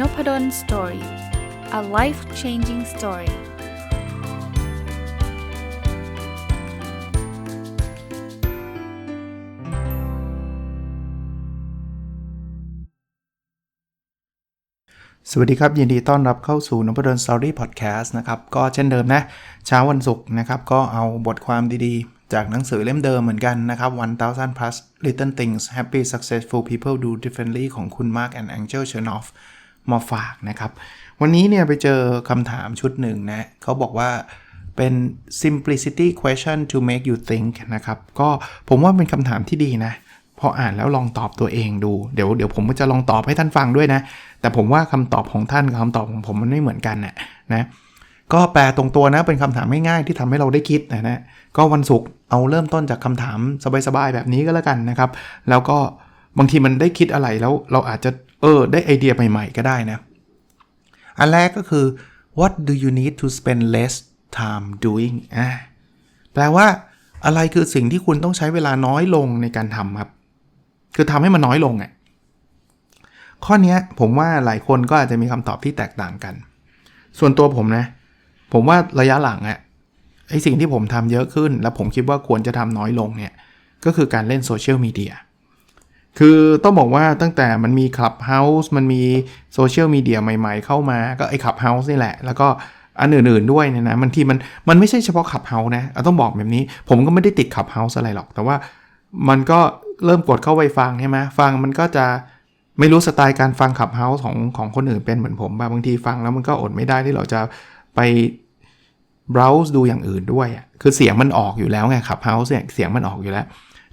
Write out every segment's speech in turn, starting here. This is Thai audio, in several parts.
n o p ด d o สตอรี่ a life changing story สวัสดีครับ ยินดีต้อนรับเข้าสู่นพดลสตอรี่พอดแคสต์นะครับ ก็เช่นเดิมนะ เช้าวันศุกร์นะครับ ก็เอาบทความดีๆ จากหนังสือเล่มเดิมเหมือนกันนะครับ 1000 plus little things happy successful people do differently ของคุณ Mark and Angel Chernoff มาฝากนะครับ วันนี้เนี่ยไปเจอคำถามชุดหนึ่งนะเขาบอกว่าเป็น simplicity question to make you think นะครับ ก็ผมว่าเป็นคำถามที่ดีนะ พออ่านแล้วลองตอบตัวเองดู เดี๋ยวเดี๋ยวผมก็จะลองตอบให้ท่านฟังด้วยนะ แต่ผมว่าคำตอบของท่านกับคำตอบของผมมันไม่เหมือนกันนะนะ ก็แปลตรงตัวนะ เป็นคำถามง่ายๆที่ทำให้เราได้คิดนะนะก็วันศุกร์เอาเริ่มต้นจากคำถามสบายๆแบบนี้ก็แล้วกันนะครับ แล้วก็บางทีมันได้คิดอะไรแล้วเราอาจจะ เออ ได้ไอเดียใหม่ๆ ก็ได้นะ อันแรกก็คือ what do you need to spend less time doing อ่าแปลว่าอะไรคือสิ่งที่คุณต้องใช้เวลาน้อยลงในการทำครับ คือทำให้มันน้อยลงอะ่ะ ข้อนี้ผมว่าหลายคนก็อาจจะมีคำตอบที่แตกต่างกัน ส่วนตัวผมนะ ผมว่าระยะหลังอะ่ะไอสิ่งที่ผมทำเยอะขึ้น แล้วผมคิดว่าควรจะทำน้อยลงเนี่ย ก็คือการเล่นโซเชียลมีเดีย คือต้องบอกว่าตั้งแต่มันมีคลับเฮาส์มันมีโซเชียลมีเดียใหม่ๆ เข้ามาก็ไอ้คลับเฮาส์นี่แหละ แล้วก็อันอื่นๆด้วยเนี่ยนะมันที่มันมันไม่ใช่เฉพาะขับเฮาส์นะต้องบอกแบบนี้ ผมก็ไม่ได้ติดขับเฮาส์อะไรหรอก แต่ว่ามันก็เริ่มกดเข้าไปฟังใช่ไหมฟังมันก็จะไม่รู้สไตล์การฟังขับเฮาส์ของของคนอื่นเป็นเหมือนผมบางทีฟังแล้วมันก็อดไม่ได้ที่เราจะไป browse ดูอย่างอื่นด้วย คือเสียงมันออกอยู่แล้วไงขับเฮาส์เนี่ยเสียงมันออกอยู่แล้ว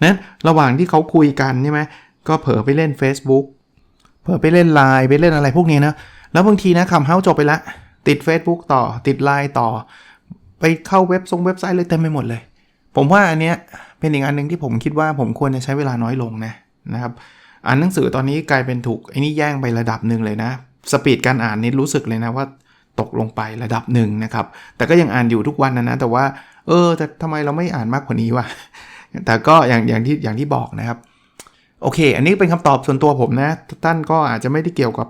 นั้นระหว่างที่เขาคุยกันใช่ไหม ก็เผลอไปเล่น Facebook เผลอไปเล่น Line ไปเล่นอะไรพวกนี้นะ แล้วบางทีนะคำเฮาจบไปละ ติด Facebook ต่อ ติด Line ต่อ ไปเข้าเว็บทรงเว็บไซต์เลยเต็มไปหมดเลย ผมว่าอันเนี้ยเป็นอีกอันหนึ่งที่ผมคิดว่าผมควรจะใช้เวลาน้อยลงนะนะครับอ่านหนังสือตอนนี้กลายเป็นถูกไอ้นี่แย่งไประดับหนึ่งเลยนะ สปีดการอ่านนี่รู้สึกเลยนะว่าตกลงไประดับหนึ่งนะครับ แต่ก็ยังอ่านอยู่ทุกวันนะนะ แต่ว่า เออแต่ทำไมเราไม่อ่านมากกว่านี้วะแต่ก็อย่างอย่างที่อย่างที่บอกนะครับ โอเค อันนี้เป็นคำตอบส่วนตัวผมนะ ท่านก็อาจจะไม่ได้เกี่ยวกับ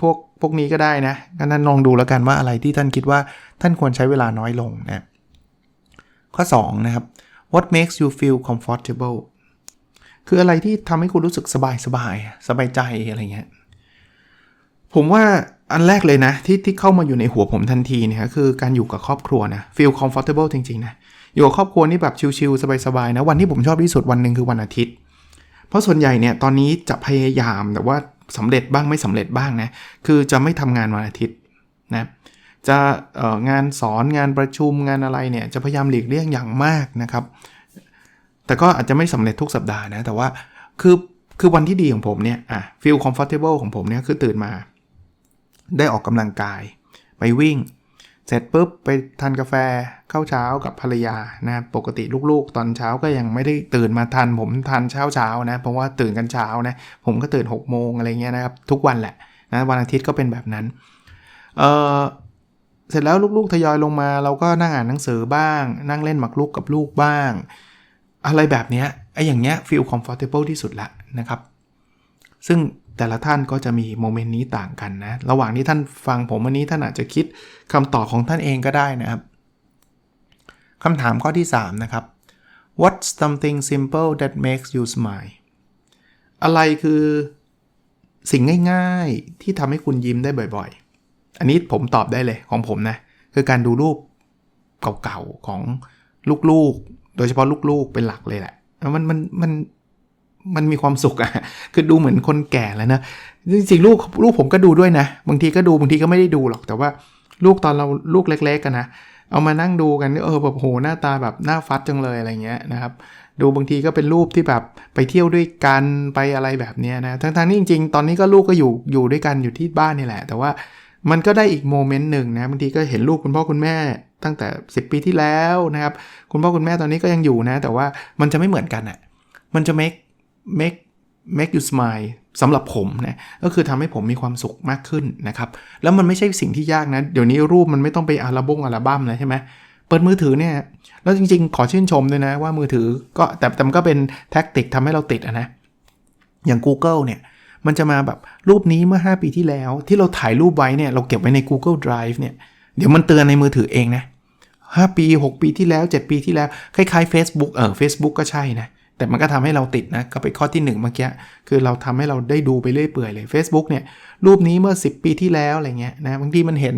พวกพวกนี้ก็ได้นะงั้นท่านลองดูแล้วกันว่าอะไรที่ท่านคิดว่าท่านควรใช้เวลาน้อยลงนะข้อ 2 นะครับ what makes you feel comfortable คืออะไรที่ทำให้คุณรู้สึกสบายสบายสบายใจอะไรเงี้ย ผมว่าอันแรกเลยนะ ที่ที่เข้ามาอยู่ในหัวผมทันทีเนี่ยคือการอยู่กับครอบครัวนะ feel comfortable จริง ๆ นะ อยู่กับครอบครัวนี่แบบชิลๆสบายๆนะ วันที่ผมชอบที่สุดวันหนึ่งคือวันอาทิตย์ เพราะส่วนใหญ่เนี่ยตอนนี้จะพยายามแต่ว่าสำเร็จบ้างไม่สำเร็จบ้างนะคือจะไม่ทำงานวันอาทิตย์นะจะงานสอนงานประชุมงานอะไรเนี่ยจะพยายามหลีกเลี่ยงอย่างมากนะครับ แต่ก็อาจจะไม่สำเร็จทุกสัปดาห์นะแต่ว่าคือคือวันที่ดีของผมเนี่ยอะ feel comfortable ของผมเนี่ยคือตื่นมา ได้ออกกำลังกาย ไปวิ่ง เสร็จปุ๊บไปทานกาแฟเข้าเช้ากับภรรยานะปกติลูกๆ ตอนเช้าก็ยังไม่ได้ตื่นมาทานผมทานเช้าเช้านะเพราะว่าตื่นกันเช้านะผมก็ตื่น6กโมงอะไรเงี้ยนะครับทุกวันแหละนะวันอาทิตย์ก็เป็นแบบนั้นเออเสร็จแล้วลูกๆทยอยลงมา เราก็นั่งอ่านหนังสือบ้าง นั่งเล่นหมากรุกกับลูกบ้าง อะไรแบบเนี้ยไอ้อย่างเงี้ย feel comfortable ที่สุดละนะครับ ซึ่ง แต่ละท่านก็จะมีโมเมนต์นี้ต่างกันนะ ระหว่างที่ท่านฟังผมวันนี้ท่านอาจจะคิดคำตอบของท่านเองก็ได้นะครับคำถามข้อที่ 3 นะครับ What's something simple that makes you smile อะไรคือสิ่งง่ายๆ ที่ทำให้คุณยิ้มได้บ่อยๆ อันนี้ผมตอบได้เลยของผมนะ คือการดูรูปเก่าๆ ของลูกๆ โดยเฉพาะลูกๆ เป็นหลักเลยแหละ มันมันมัน มันมีความสุขอะคือดูเหมือนคนแก่แล้วนะจริงๆลูกลูกผมก็ดูด้วยนะ บางทีก็ดูบางทีก็ไม่ได้ดูหรอก แต่ว่าลูกตอนเราลูกเล็ก ๆกันนะเอามานั่งดูกันเออแบบโหหน้าตาแบบหน้าฟัดจังเลยอะไรเงี้ยนะครับ ดูบางทีก็เป็นรูปที่แบบไปเที่ยวด้วยกันไปอะไรแบบนี้นะทั้งๆที่จริง ๆ ตอนนี้ก็ลูกก็อยู่อยู่ด้วยกันอยู่ที่บ้านนี่แหละ แต่ว่ามันก็ได้อีกโมเมนต์หนึ่งนะบางทีก็เห็นลูกคุณพ่อคุณแม่ตั้งแต่ 10 ปีที่แล้วนะครับ คุณพ่อคุณแม่ตอนนี้ก็ยังอยู่นะ แต่ว่ามันจะไม่เหมือนกันอะ่ะมันจะ make make make you smile สำหรับผมนะก็คือทำให้ผมมีความสุขมากขึ้นนะครับ แล้วมันไม่ใช่สิ่งที่ยากนะ เดี๋ยวนี้รูปมันไม่ต้องไปอัลบั้มอัลบั้มเลยใช่ไหมเปิดมือถือเนี่ย แล้วจริงๆ ขอชื่นชมด้วยนะว่ามือถือก็แต่แต่มันก็เป็นแท็กติกทำให้เราติดนะ อย่าง Google เนี่ย มันจะมาแบบรูปนี้เมื่อ 5 ปีที่แล้ว ที่เราถ่ายรูปไว้เนี่ยเราเก็บไว้ใน Google Drive เนี่ยเดี๋ยวมันเตือนในมือถือเองนะ5ปี 6 ปีที่แล้ว 7 ปีที่แล้วคล้ายๆ Facebook เออ Facebook ก็ใช่นะ แต่มันก็ทำให้เราติดนะก็ไปข้อที่1เมื่อกี้คือเราทำให้เราได้ดูไปเรื่อยเปื่อยเลย Facebook เนี่ยรูปนี้เมื่อ 10 ปีที่แล้วอะไรเงี้ยนะบางทีมันเห็น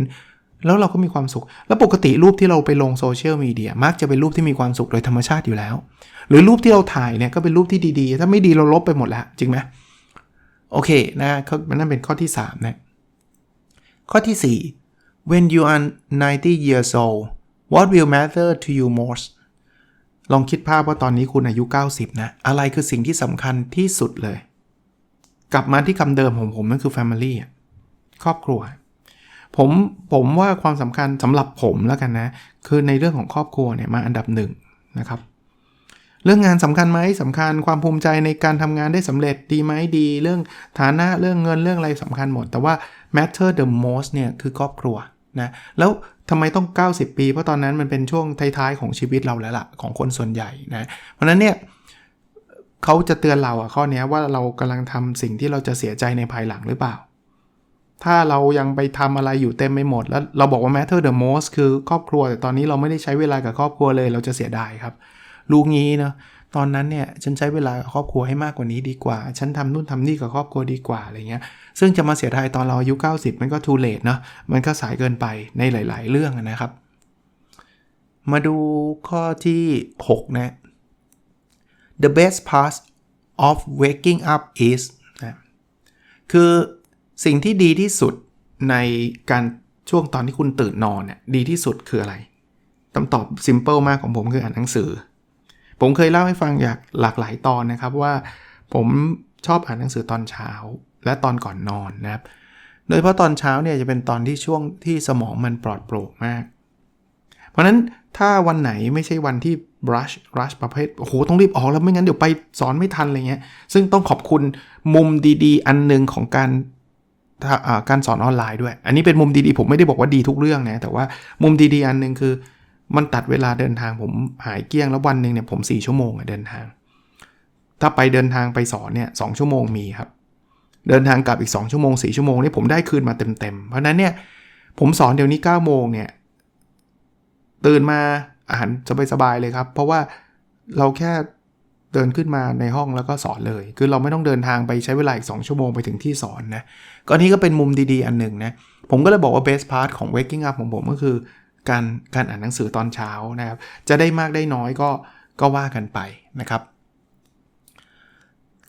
แล้วเราก็มีความสุข แล้วปกติรูปที่เราไปลงโซเชียลมีเดียมักจะเป็นรูปที่มีความสุขโดยธรรมชาติอยู่แล้ว หรือรูปที่เราถ่ายเนี่ยก็เป็นรูปที่ดีๆ ถ้าไม่ดีเราลบไปหมดแล้ว จริงไหมโอเคนะมันนั่นเป็นข้อที่3นะข้อที่ 4 when you are 90 years old what will matter to you most ลองคิดภาพว่าตอนนี้คุณอายุ 90 นะ อะไรคือสิ่งที่สำคัญที่สุดเลย กลับมาที่คำเดิมของผมนั่นคือ family ครอบครัว ผมผมว่าความสำคัญสำหรับผมแล้วกันนะ คือในเรื่องของครอบครัวเนี่ยมาอันดับหนึ่งนะครับ เรื่องงานสำคัญไหมสำคัญความภูมิใจในการทำงานได้สำเร็จดีไหมดี เรื่องฐานะเรื่องเงินเรื่องอะไรสำคัญหมด แต่ว่า matter the most เนี่ยคือครอบครัวนะแล้ว ทำไมต้อง 90 ปี เพราะตอนนั้นมันเป็นช่วงท้ายๆของชีวิตเราแล้วละ่ะของคนส่วนใหญ่นะ เพราะนั้นเนี่ยเขาจะเตือนเราอะข้อนี้ว่าเรากำลังทำสิ่งที่เราจะเสียใจในภายหลังหรือเปล่า ถ้าเรายังไปทำอะไรอยู่เต็มไปหมด แล้วเราบอกว่า matter the most คือครอบครัว แต่ตอนนี้เราไม่ได้ใช้เวลากับครอบครัวเลย เราจะเสียดายครับ ลูกงี้เนาะ ตอนนั้นเนี่ยฉันใช้เวลากับครอบครัวให้มากกว่านี้ดีกว่า ฉันทำนู่นทำนี่กับครอบครัวดีกว่าอะไรเงี้ย ซึ่งจะมาเสียดายตอนเราอายุ 90 มันก็ too late เนาะ มันก็สายเกินไปในหลาย ๆ เรื่องนะครับ มาดูข้อที่ 6 นะ the best part of waking up is นะคือสิ่งที่ดีที่สุดในการช่วงตอนที่คุณตื่นนอนเนี่ยดีที่สุดคืออะไรคำตอบ simple มากของผมคืออ่านหนังสือ ผมเคยเล่าให้ฟังอยากหลากหลายตอนนะครับว่า ผมชอบอ่านหนังสือตอนเช้า และตอนก่อนนอนนะครับ โดยเพราะตอนเช้าเนี่ยจะเป็นตอนที่ช่วงที่สมองมันปลอดโปร่งมาก เพราะนั้นถ้าวันไหนไม่ใช่วันที่ brush rush ประเภทโอ้โหต้องรีบออกแล้วไม่งั้นเดี๋ยวไปสอนไม่ทันอะไรเงี้ย ซึ่งต้องขอบคุณมุมดีๆ อันหนึ่งของการการสอนออนไลน์ด้วย อันนี้เป็นมุมดีๆ ผมไม่ได้บอกว่าดีทุกเรื่องนะ แต่ว่ามุมดีๆ อันนึงคือ มันตัดเวลาเดินทางผมหายเกี้ยงแล้ววันหนึ่งเนี่ยผม4ชั่วโมงเดินทาง ถ้าไปเดินทางไปสอนเนี่ยสชั่วโมงมีครับ เดินทางกลับอีก 2 ชั่วโมง4ชั่วโมงนี่ผมได้คืนมาเต็มๆ เพราะนั้นเนี่ยผมสอนเดี๋ยวนี้9โมงเนี่ยตื่นมาอ่านสบายๆเลยครับ เพราะว่าเราแค่เดินขึ้นมาในห้องแล้วก็สอนเลย คือเราไม่ต้องเดินทางไปใช้เวลาอีก 2 ชั่วโมงไปถึงที่สอนนะ ก็นี้ก็เป็นมุมดีๆ อันหนึ่งนะ ผมก็เลยบอกว่า best part ของ waking up ของผมก็คือ การการอ่านหนังสือตอนเช้านะครับจะได้มากได้น้อยก็ก็ว่ากันไปนะครับ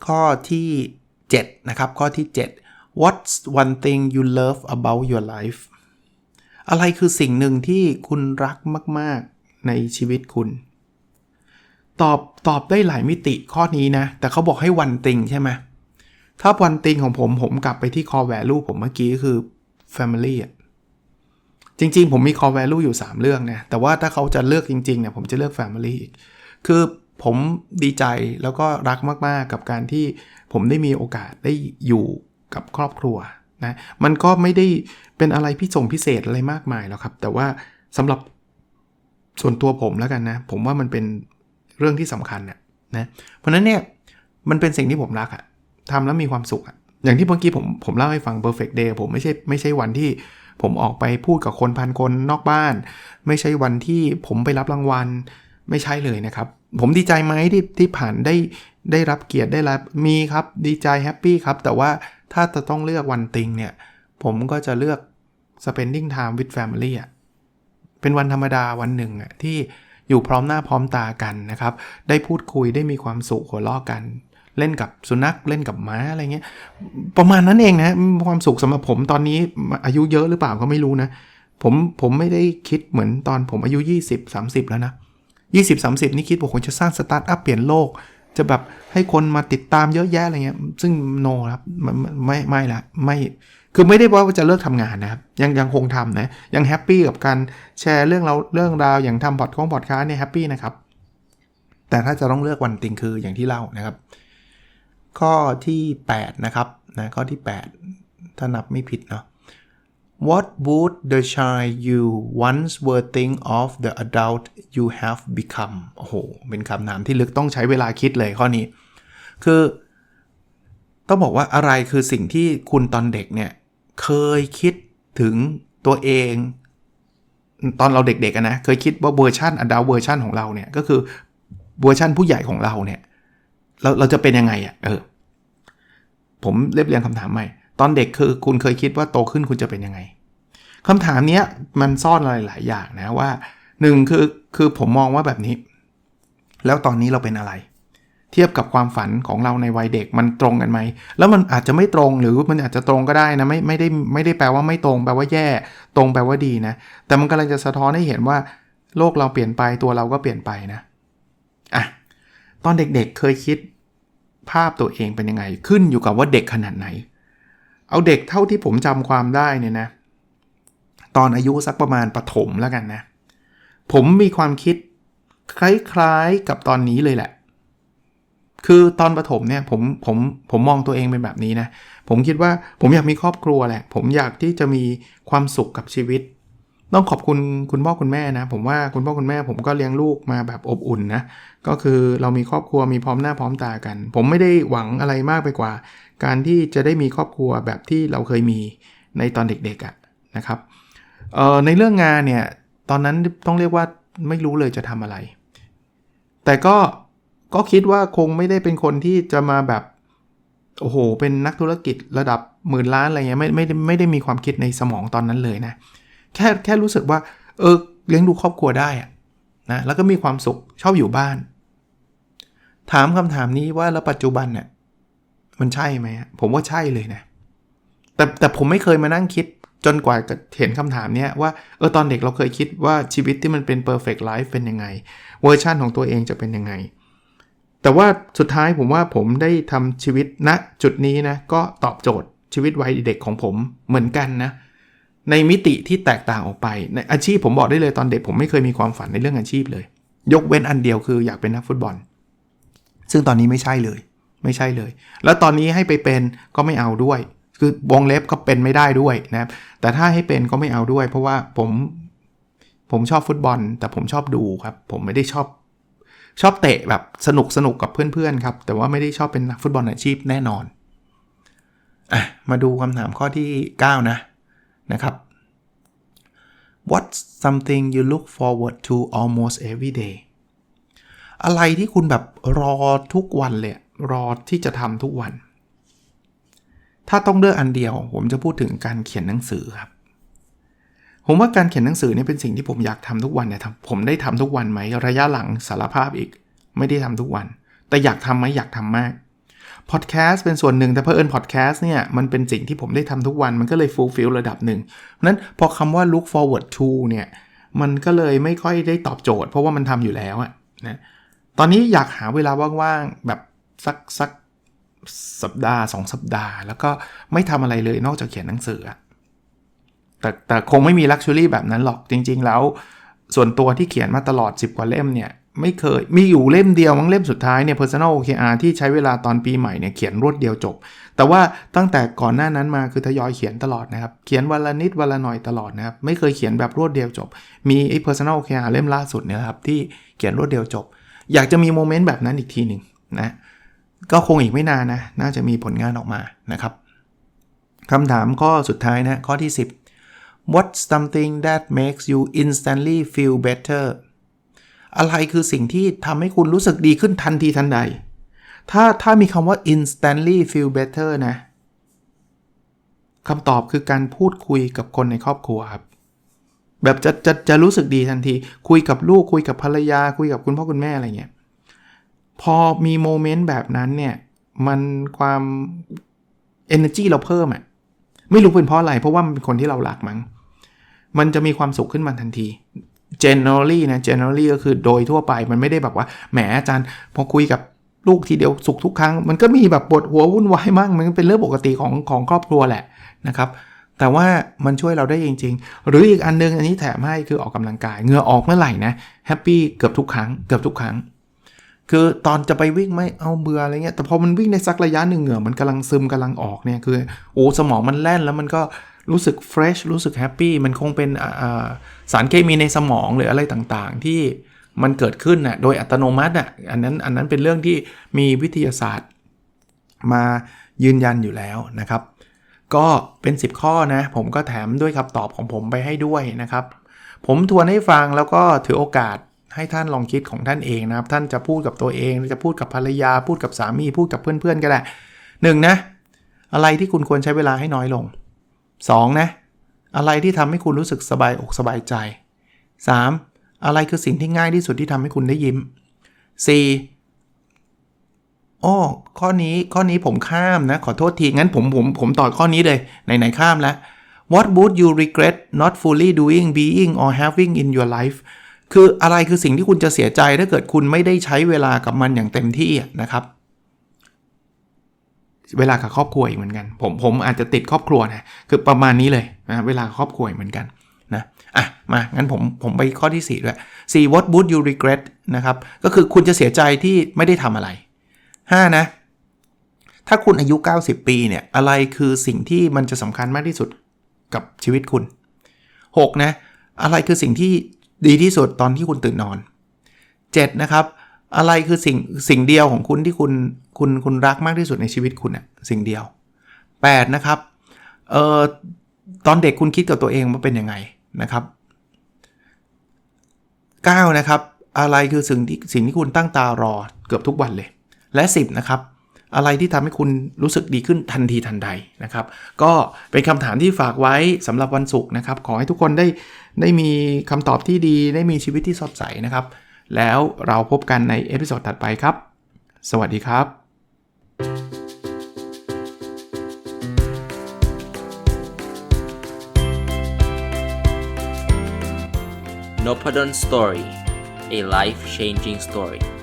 ข้อที่ 7 นะครับ ข้อที่ 7 What's one thing you love about your life อะไรคือสิ่งหนึ่งที่คุณรักมาก ๆ ในชีวิตคุณ ตอบตอบได้หลายมิติข้อนี้นะ แต่เขาบอกให้วันติงใช่ไหมถ้าวันติงของผมผมกลับไปที่ core value ผมเมื่อกี้คือ family อะ จริง ๆ ผมมี core value อยู่ 3 เรื่องนะ แต่ว่าถ้าเขาจะเลือกจริงๆเนี่ยผมจะเลือก family อีก คือผมดีใจแล้วก็รักมาก ๆ กับการที่ผมได้มีโอกาสได้อยู่กับครอบครัวนะ มันก็ไม่ได้เป็นอะไรพิส่งพิเศษอะไรมากมายแล้วครับ แต่ว่าสำหรับส่วนตัวผมแล้วกันนะ ผมว่ามันเป็นเรื่องที่สำคัญนะนะ เพราะนั้นเนี่ยมันเป็นสิ่งที่ผมรักอะทำแล้วมีความสุขอะอย่างที่เมื่อกี้ผมผมเล่าให้ฟัง perfect day ผมไม่ใช่ไม่ใช่วันที่ ผมออกไปพูดกับคนพันคนนอกบ้าน ไม่ใช่วันที่ผมไปรับรางวัลไม่ใช่เลยนะครับ ผมดีใจไหมที่ที่ผ่านได้ได้รับเกียรติได้รับมีครับดีใจแฮปปี้ครับแต่ว่าถ้าจะต้องเลือกวันติงเนี่ย ผมก็จะเลือก spending time with family อะเป็นวันธรรมดาวันหนึ่งอะที่อยู่พร้อมหน้าพร้อมตากันนะครับ ได้พูดคุยได้มีความสุขหัวเราะกัน เล่นกับสุนัขเล่นกับม้าอะไรเงี้ยประมาณนั้นเองนะความสุขสำหรับผมตอนนี้อายุเยอะหรือเปล่าก็ไม่รู้นะ ผมผมไม่ได้คิดเหมือนตอนผมอายุ 20 30 แล้วนะ 20 30 นี่คิดว่าผมจะสร้างสตาร์ทอัพเปลี่ยนโลก จะแบบให้คนมาติดตามเยอะแยะอะไรเงี้ยซึ่งโนครับไม่ไม่ละไม่คือไม่ได้ว่าจะเลิกทำงานนะครับ ยังยังคงทำนะ ยังแฮปปี้กับการแชร์เรื่องเราเรื่องราวอย่างทำพอดคองพอดคาสเนี่ยแฮปปี้นะครับแต่ถ้าจะต้องเลือกวันติงคืออย่างที่เล่านะครับ ข้อที่ 8 นะครับนะข้อที่ 8 ถ้านับไม่ผิดเนาะ What would the child you once were think of the adult you have become โอ้โห เป็นคำนามที่ลึกต้องใช้เวลาคิดเลยข้อนี้ คือ ต้องบอกว่าอะไรคือสิ่งที่คุณตอนเด็กเนี่ย เคยคิดถึงตัวเอง ตอนเราเด็กๆนะ เคยคิดว่าเวอร์ชันอดัลเวอร์ชันของเราเนี่ย ก็คือเวอร์ชันผู้ใหญ่ของเราเนี่ย เราเราจะเป็นยังไงอะ่ะเออผมเรียบเรียงคำถามใหม่ ตอนเด็กคือคุณเคยคิดว่าโตขึ้นคุณจะเป็นยังไงคำถามนี้มันซ่อนอะไรหลายอย่างนะว่าหนึ่งคือคือผมมองว่าแบบนี้ แล้วตอนนี้เราเป็นอะไร เทียบกับความฝันของเราในวัยเด็กมันตรงกันไหม แล้วมันอาจจะไม่ตรงหรือมันอาจจะตรงก็ได้นะไม่ไม่ได้ไม่ได้แปลว่าไม่ตรงแปลว่าแย่ ตรงแปลว่าดีนะ แต่มันกำลังจะสะท้อนให้เห็นว่า โลกเราเปลี่ยนไปตัวเราก็เปลี่ยนไปนะอะ ตอนเด็กๆเคยคิดภาพตัวเองเป็นยังไง ขึ้นอยู่กับว่าเด็กขนาดไหน เอาเด็กเท่าที่ผมจำความได้เนี่ยนะ ตอนอายุสักประมาณปฐมแล้วกันนะ ผมมีความคิดคล้ายๆกับตอนนี้เลยแหละ คือตอนปฐมเนี่ยผมผมผมมองตัวเองเป็นแบบนี้นะ ผมคิดว่าผมอยากมีครอบครัวแหละ ผมอยากที่จะมีความสุขกับชีวิต ต้องขอบคุณคุณพ่อคุณแม่นะ ผมว่าคุณพ่อคุณแม่ผมก็เลี้ยงลูกมาแบบอบอุ่นนะ ก็คือเรามีครอบครัวมีพร้อมหน้าพร้อมตากัน ผมไม่ได้หวังอะไรมากไปกว่า การที่จะได้มีครอบครัวแบบที่เราเคยมีในตอนเด็กๆอะนะครับในเรื่องงานเนี่ยตอนนั้นต้องเรียกว่าไม่รู้เลยจะทำอะไร แต่ก็ก็คิดว่าคงไม่ได้เป็นคนที่จะมาแบบโอ้โห เป็นนักธุรกิจระดับหมื่นล้านอะไรเงี้ยไม่ไม่ไม่ได้มีความคิดในสมองตอนนั้นเลยนะ แค่แค่รู้สึกว่า เออเลี้ยงดูครอบครัวได้อะนะแล้วก็มีความสุขชอบอยู่บ้าน ถามคำถามนี้ว่าแล้วปัจจุบันเนี่ยมันใช่ไหมผมว่าใช่เลยนะแต่แต่ผมไม่เคยมานั่งคิดจนกว่าจะเห็นคำถามเนี้ยว่าเออตอนเด็กเราเคยคิดว่าชีวิตที่มันเป็น perfect life เป็นยังไง เวอร์ชันของตัวเองจะเป็นยังไง แต่ว่าสุดท้ายผมว่าผมได้ทำชีวิตณนะจุดนี้นะก็ตอบโจทย์ชีวิตวัยเด็กของผมเหมือนกันนะ ในมิติที่แตกต่างออกไป ในอาชีพผมบอกได้เลยตอนเด็กผมไม่เคยมีความฝันในเรื่องอาชีพเลย ยกเว้นอันเดียวคืออยากเป็นนักฟุตบอล ซึ่งตอนนี้ไม่ใช่เลย ไม่ใช่เลย แล้วตอนนี้ให้ไปเป็นก็ไม่เอาด้วย คือวงเล็บก็เป็นไม่ได้ด้วยนะครับแต่ถ้าให้เป็นก็ไม่เอาด้วย เพราะว่าผมผมชอบฟุตบอล แต่ผมชอบดูครับ ผมไม่ได้ชอบชอบเตะแบบสนุกสนุกกับเพื่อนๆครับ แต่ว่าไม่ได้ชอบเป็นนักฟุตบอลอาชีพแน่นอนอะมาดูคำถามข้อที่ 9 นะ นะครับ What's something you look forward to almost every day อะไรที่คุณแบบรอทุกวันเลยรอที่จะทำทุกวัน ถ้าต้องเลือกอันเดียว ผมจะพูดถึงการเขียนหนังสือครับ ผมว่าการเขียนหนังสือเนี่ยเป็นสิ่งที่ผมอยากทำทุกวันเนี่ยผมได้ทำทุกวันไหมระยะหลังสารภาพอีก ไม่ได้ทำทุกวัน แต่อยากทำไหมอยากทำมาก พอดแคสต์เป็นส่วนหนึ่งแต่เพอเอิญพอดแคสต์เนี่ยมันเป็นสิ่งที่ผมได้ทำทุกวันมันก็เลยฟูลฟิลระดับหนึ่งนั้นพอคำว่า look forward to เนี่ยมันก็เลยไม่ค่อยได้ตอบโจทย์ เพราะว่ามันทำอยู่แล้วอะนะตอนนี้อยากหาเวลาว่างๆแบบสักสักสัปดาห์ 2 สัปดาห์ แล้วก็ไม่ทำอะไรเลยนอกจากเขียนหนังสือแต่แต่คงไม่มีลักชัวรี่แบบนั้นหรอกจริง ๆ แล้ว ส่วนตัวที่เขียนมาตลอด 10 กว่าเล่มเนี่ยไม่เคยมีอยู่เล่มเดียวมั้งเล่มสุดท้ายเนี่ย personal OKR ที่ใช้เวลาตอนปีใหม่เนี่ยเขียนรวดเดียวจบ แต่ว่าตั้งแต่ก่อนหน้านั้นมาคือทยอยเขียนตลอดนะครับ เขียนวันละนิดวันละหน่อยตลอดนะครับ ไม่เคยเขียนแบบรวดเดียวจบ มีไอ้ personal OKR เล่มล่าสุดเนี่ยครับที่เขียนรวดเดียวจบ อยากจะมีโมเมนต์แบบนั้นอีกทีหนึ่งนะก็คงอีกไม่นานนะน่าจะมีผลงานออกมานะครับคำถามข้อสุดท้ายนะข้อที่ 10 What's something that makes you instantly feel better อะไรคือสิ่งที่ทำให้คุณรู้สึกดีขึ้นทันทีทันใด ถ้าถ้ามีคำว่า instantly feel better นะคำตอบคือการพูดคุยกับคนในครอบครัวครับ แบบจะจะจะรู้สึกดีทันที คุยกับลูกคุยกับภรรยา คุยกับคุณพ่อคุณแม่อะไรเงี้ย พอมีโมเมนต์แบบนั้นเนี่ย มันความ energy เราเพิ่มอะ่ะ ไม่รู้เป็นเพราะอะไร เพราะว่ามันเป็นคนที่เรารักมั้ง มันจะมีความสุขขึ้นมาทันที generally นะ generally ก็คือโดยทั่วไปมันไม่ได้แบบว่าแหมอาจารย์ พอคุยกับลูกทีเดียวสุขทุกครั้ง มันก็มีแบบปวดหัววุ่นวายมากมันเป็นเรื่องปกติของของครอบครัวแหละนะครับแต่ว่ามันช่วยเราได้จริง ๆ หรืออีกอันนึงอันนี้แถมให้คือออกกำลังกายเหงื่อออกเมื่อไหร่นะแฮปปี้เกือบทุกครั้งเกือบทุกครั้ง คือตอนจะไปวิ่งไม่เอาเบื่ออะไรเงี้ยแต่พอมันวิ่งในสักระยะหนึ่งเหงื่อมันกำลังซึมกำลังออกเนี่ยคือโอ้สมองมันแล่นแล้วมันก็ รู้สึกเฟรชรู้สึกแฮปปี้มันคงเป็นสารเคมีในสมองหรืออะไรต่างๆ ที่มันเกิดขึ้นน่ะโดยอัตโนมัติอะอันนั้นอันนั้นเป็นเรื่องที่มีวิทยาศาสตร์ มายืนยันอยู่แล้วนะครับ ก็เป็น 10 ข้อนะ ผมก็แถมด้วยคำตอบของผมไปให้ด้วยนะครับ ผมทวนให้ฟังแล้วก็ถือโอกาสให้ท่านลองคิดของท่านเองนะครับ ท่านจะพูดกับตัวเองจะพูดกับภรรยา พูดกับสามีพูดกับเพื่อนๆก็ได้หนึ่งนะ อะไรที่คุณควรใช้เวลาให้น้อยลง 2. นะอะไรที่ทำให้คุณรู้สึกสบายอกสบายใจ 3. อะไรคือสิ่งที่ง่ายที่สุดที่ทำให้คุณได้ยิ้ม 4. โอ้ข้อนี้ข้อนี้ผมข้ามนะ ขอโทษที งั้นผมผมผมต่อข้อนี้เลย ไหน ๆ ข้ามแล้ว What would you regret not fully doing being or having in your life คืออะไรคือสิ่งที่คุณจะเสียใจถ้าเกิดคุณไม่ได้ใช้เวลากับมันอย่างเต็มที่นะครับ เวลากับครอบครัวอีกเหมือนกัน ผมผมอาจจะติดครอบครัวนะคือประมาณนี้เลยนะเวลาครอบครัวอีกเหมือนกันนะอะมางั้นผมผมไปข้อที่ 4 ด้วย 4 what would you regret นะครับ ก็คือคุณจะเสียใจที่ไม่ได้ทำอะไร 5 นะ ถ้าคุณอายุ 90 ปีเนี่ย อะไรคือสิ่งที่มันจะสำคัญมากที่สุดกับชีวิตคุณ 6 นะ อะไรคือสิ่งที่ดีที่สุดตอนที่คุณตื่นนอน 7 นะครับ อะไรคือสิ่งสิ่งเดียวของคุณที่คุณคุณคุณรักมากที่สุดในชีวิตคุณอะสิ่งเดียว 8 นะครับเอ่อตอนเด็กคุณคิดกับตัวเองว่าเป็นยังไงนะครับ 9 นะครับ อะไรคือสิ่งที่สิ่งที่คุณตั้งตารอเกือบทุกวันเลย และ 10 นะครับ อะไรที่ทำให้คุณรู้สึกดีขึ้นทันทีทันใดนะครับ ก็เป็นคำถามที่ฝากไว้สำหรับวันศุกร์นะครับ ขอให้ทุกคนได้ได้มีคำตอบที่ดีได้มีชีวิตที่สดใสนะครับ แล้วเราพบกันในเอพิโซดถัดไปครับ สวัสดีครับ n o p a d o n Story a life changing story